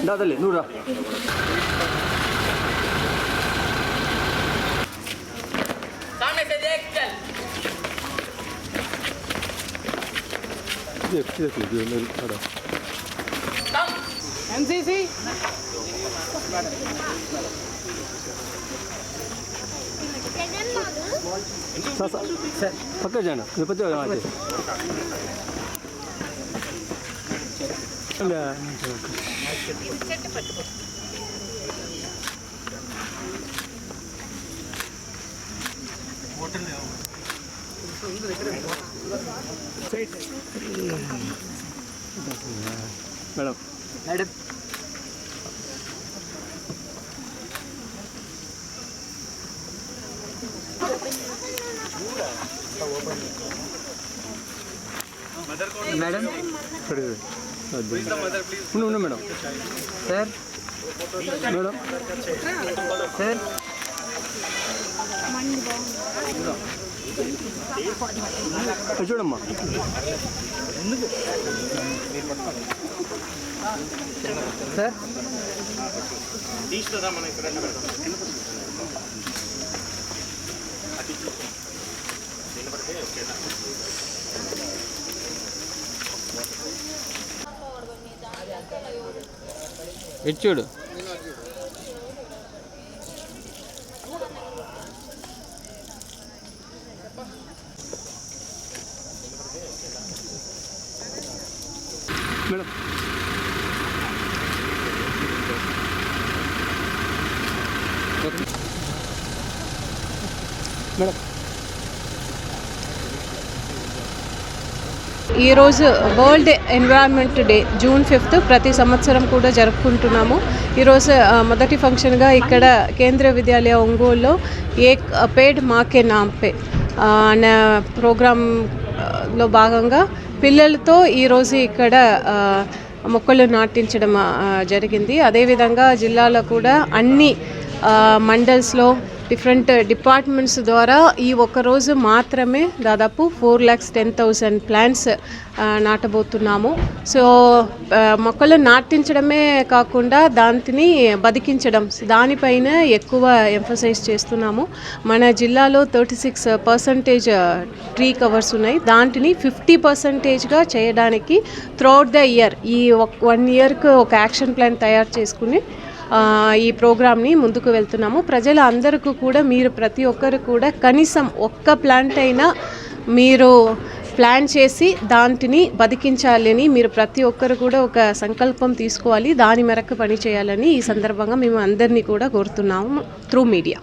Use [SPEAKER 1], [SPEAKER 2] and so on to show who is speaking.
[SPEAKER 1] ഇതാ അതല്ലേ നൂറാ
[SPEAKER 2] എൻ സി സി? പക്ക ചെയ്യണം മുപ്പത്തി అసలు మేడం
[SPEAKER 1] మేడం
[SPEAKER 2] మేడం ఇప్పుడు ఉండు మేడం. Sir
[SPEAKER 1] madam.
[SPEAKER 2] సార్. చూడమ్మా.
[SPEAKER 1] సార్.
[SPEAKER 3] ఇటు చూడు
[SPEAKER 2] మేడం మేడం
[SPEAKER 4] ఈరోజు world environment day June fifth ప్రతి సంవత్సరం కూడా జరుపుకుంటున్నాము. ఈరోజు మొదటి ఫంక్షన్గా ఇక్కడ కేంద్రీయ విద్యాలయ ఒంగోలులో ఏక్ పేడ్ మాకే నాంపే అనే ప్రోగ్రాంలో భాగంగా పిల్లలతో ఈరోజు ఇక్కడ మొక్కలు నాటించడం జరిగింది. అదేవిధంగా జిల్లాలో కూడా అన్ని మండల్స్లో డిఫరెంట్ డిపార్ట్మెంట్స్ ద్వారా ఈ ఒక్క రోజు మాత్రమే దాదాపు four lakhs ten thousand plants నాటబోతున్నాము. So మొక్కలు నాటించడమే కాకుండా దానిని బతికించడం దానిపైన ఎక్కువ ఎంఫసైజ్ చేస్తున్నాము. మన జిల్లాలో thirty six percentage tree covers ఉన్నాయి. దాంటిని ఫిఫ్టీ పర్సంటేజ్గా చేయడానికి త్రూఅవుట్ ద ఇయర్ ఈ వన్ ఇయర్కి ఒక యాక్షన్ ప్లాన్ తయారు చేసుకుని ఈ ప్రోగ్రామ్ని ముందుకు వెళ్తున్నాము. ప్రజల అందరికీ కూడా మీరు ప్రతి ఒక్కరు కూడా కనీసం ఒక్క ప్లాంట్ అయినా మీరు ప్లాన్ చేసి దాంటిని బతికించాలని మీరు ప్రతి ఒక్కరు కూడా ఒక సంకల్పం తీసుకోవాలి. దాని మేరకు పని చేయాలని ఈ సందర్భంగా మేము అందరినీ కూడా కోరుతున్నాము త్రూ మీడియా.